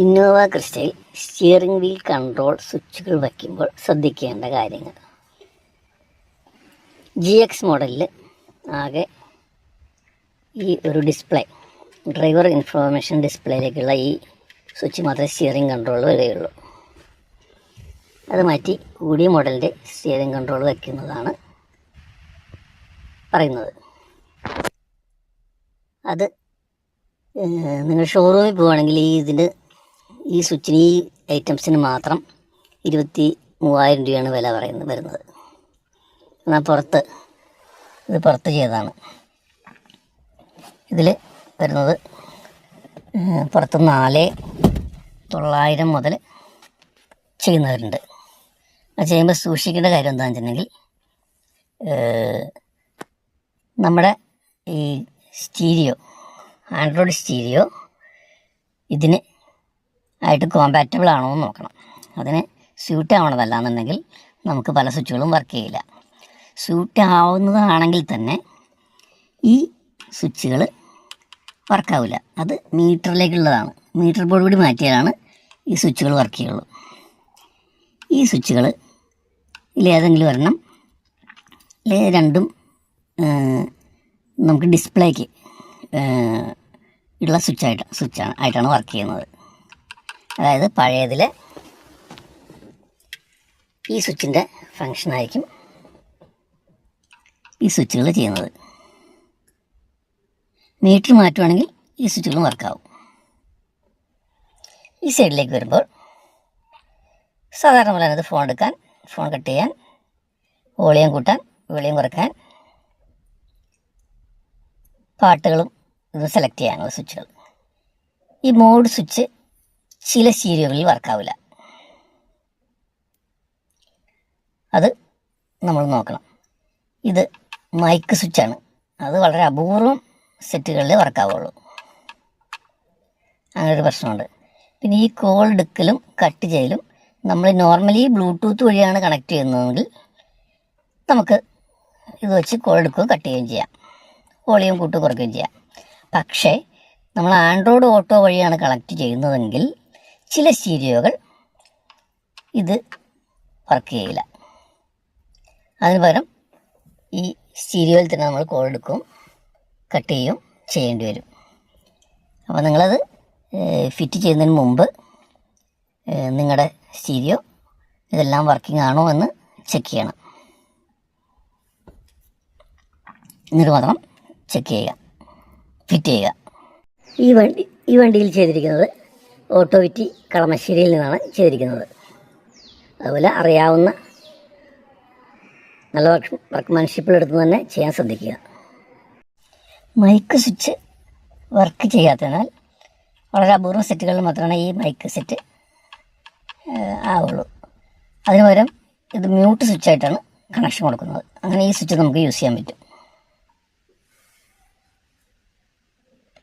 Innova ക്രിസ്റ്റയിൽ steering wheel control സ്വിച്ചുകൾ വയ്ക്കുമ്പോൾ ശ്രദ്ധിക്കേണ്ട കാര്യങ്ങൾ. ജി എക്സ് മോഡലിൽ ആകെ ഈ ഒരു ഡിസ്പ്ലേ ഡ്രൈവർ ഇൻഫർമേഷൻ ഡിസ്പ്ലേയിലേക്കുള്ള ഈ സ്വിച്ച് മാത്രമേ സ്റ്റിയറിംഗ് കൺട്രോൾ വരികയുള്ളൂ. അത് മാറ്റി കൂടിയ മോഡലിന്റെ സ്റ്റിയറിംഗ് കൺട്രോൾ വയ്ക്കുന്നതാണ് പറയുന്നത്. അത് നിങ്ങൾ ഷോറൂമിൽ പോവുകയാണെങ്കിൽ ഈ ഇതിന് ഈ സ്വിച്ചിന് ഈ ഐറ്റംസിന് മാത്രം ഇരുപത്തി മൂവായിരം രൂപയാണ് വില പറയുന്നത് വരുന്നത്. എന്നാൽ പുറത്ത് ഇത് പുറത്ത് ചെയ്തതാണ്. ഇതിൽ വരുന്നത് പുറത്ത് നാല് തൊള്ളായിരം മുതൽ ചെയ്യുന്നവരുണ്ട്. അത് ചെയ്യുമ്പോൾ സൂക്ഷിക്കേണ്ട കാര്യം എന്താണെന്ന് വെച്ചിട്ടുണ്ടെങ്കിൽ നമ്മുടെ ഈ സ്റ്റീരിയോ ആൻഡ്രോയിഡ് സ്റ്റീരിയോ ഇതിന് ആയിട്ട് കോമ്പാറ്റബിൾ ആണോ എന്ന് നോക്കണം. അതിന് സ്യൂട്ട് ആവണതല്ല എന്നുണ്ടെങ്കിൽ നമുക്ക് പല സ്വിച്ചുകളും വർക്ക് ചെയ്യില്ല. സ്യൂട്ട് ആവുന്നതാണെങ്കിൽ തന്നെ ഈ സ്വിച്ചുകൾ വർക്കാവില്ല അത് മീറ്ററിലേക്കുള്ളതാണ് മീറ്റർ ബോർഡ് കൂടി മാറ്റിയാലാണ് ഈ സ്വിച്ചുകൾ വർക്ക് ചെയ്യുള്ളൂ. ഈ സ്വിച്ചുകൾ ഇതിലേതെങ്കിലും ഒരെണ്ണം രണ്ടും നമുക്ക് ഡിസ്പ്ലേക്ക് ഉള്ള സ്വിച്ചായിട്ട് സ്വിച്ചാണ് ആയിട്ടാണ് വർക്ക് ചെയ്യുന്നത്. അതായത് പഴയതിലെ ഈ സ്വിച്ചിന്റെ ഫങ്ഷനായിരിക്കും ഈ സ്വിച്ചുകൾ ചെയ്യുന്നത്. മീറ്റർ മാറ്റുവാണെങ്കിൽ ഈ സ്വിച്ചുകളും വർക്കാവും ഈ സൈഡിലേക്ക് വരുമ്പോൾ സാധാരണ പോലെ അത് ഫോൺ എടുക്കാൻ ഫോൺ കട്ട് ചെയ്യാൻ വോളിയം കൂട്ടാൻ വോളിയം കുറയ്ക്കാൻ പാട്ടുകളും ഇത് സെലക്ട് ചെയ്യാനുള്ള സ്വിച്ചുകൾ. ഈ മോഡ് സ്വിച്ച് ചില സീരിയലുകളിൽ വർക്കാവില്ല. അത് നമ്മൾ നോക്കണം. ഇത് മൈക്ക് സ്വിച്ചാണ്. അത് വളരെ അപൂർവം സെറ്റുകളിൽ വർക്കാവുള്ളൂ. അങ്ങനെ ഒരു പ്രശ്നമുണ്ട്. പിന്നെ ഈ കോൾ എടുക്കലും കട്ട് ചെയ്യലും നമ്മൾ നോർമലി ബ്ലൂടൂത്ത് വഴിയാണ് കണക്ട് ചെയ്യുന്നതെങ്കിൽ നമുക്ക് ഇത് വെച്ച് കോൾ എടുക്കുകയും കട്ട് ചെയ്യുകയും ചെയ്യാം. വോളിയം കൂട്ട് കുറയ്ക്കുകയും ചെയ്യാം. പക്ഷേ നമ്മൾ ആൻഡ്രോയിഡ് ഓട്ടോ വഴിയാണ് കണക്ട് ചെയ്യുന്നതെങ്കിൽ ചില സ്റ്റീരിയോകൾ ഇത് വർക്ക് ചെയ്യില്ല. അതിന് പകരം ഈ സ്റ്റീരിയോയിൽ തന്നെ നമ്മൾ കോൾ എടുക്കും കട്ട് ചെയ്യും ചെയ്യേണ്ടി വരും. അപ്പോൾ നിങ്ങളത് ഫിറ്റ് ചെയ്യുന്നതിന് മുമ്പ് നിങ്ങളുടെ സ്റ്റീരിയോ ഇതെല്ലാം വർക്കിംഗ് ആണോ എന്ന് ചെക്ക് ചെയ്യണം. എന്നിട്ട് മാത്രം ചെക്ക് ചെയ്യുക ഫിറ്റ് ചെയ്യുക. ഈ വണ്ടി ഈ വണ്ടിയിൽ ചെയ്തിരിക്കുന്നത് ഓട്ടോവിറ്റി കളമശ്ശേരിയിൽ നിന്നാണ് ചെയ്തിരിക്കുന്നത്. അതുപോലെ അറിയാവുന്ന നല്ല വർക്ക് വർക്ക്മാൻഷിപ്പിൽ എടുത്ത് തന്നെ ചെയ്യാൻ ശ്രദ്ധിക്കുക. മൈക്ക് സ്വിച്ച് വർക്ക് ചെയ്യാത്തതിനാൽ വളരെ അപൂർവ സെറ്റുകളിൽ മാത്രമാണ് ഈ മൈക്ക് സെറ്റ് ആവുള്ളൂ. അതിന് പകരം ഇത് മ്യൂട്ട് സ്വിച്ചായിട്ടാണ് കണക്ഷൻ കൊടുക്കുന്നത്. അങ്ങനെ ഈ സ്വിച്ച് നമുക്ക് യൂസ് ചെയ്യാൻ പറ്റും.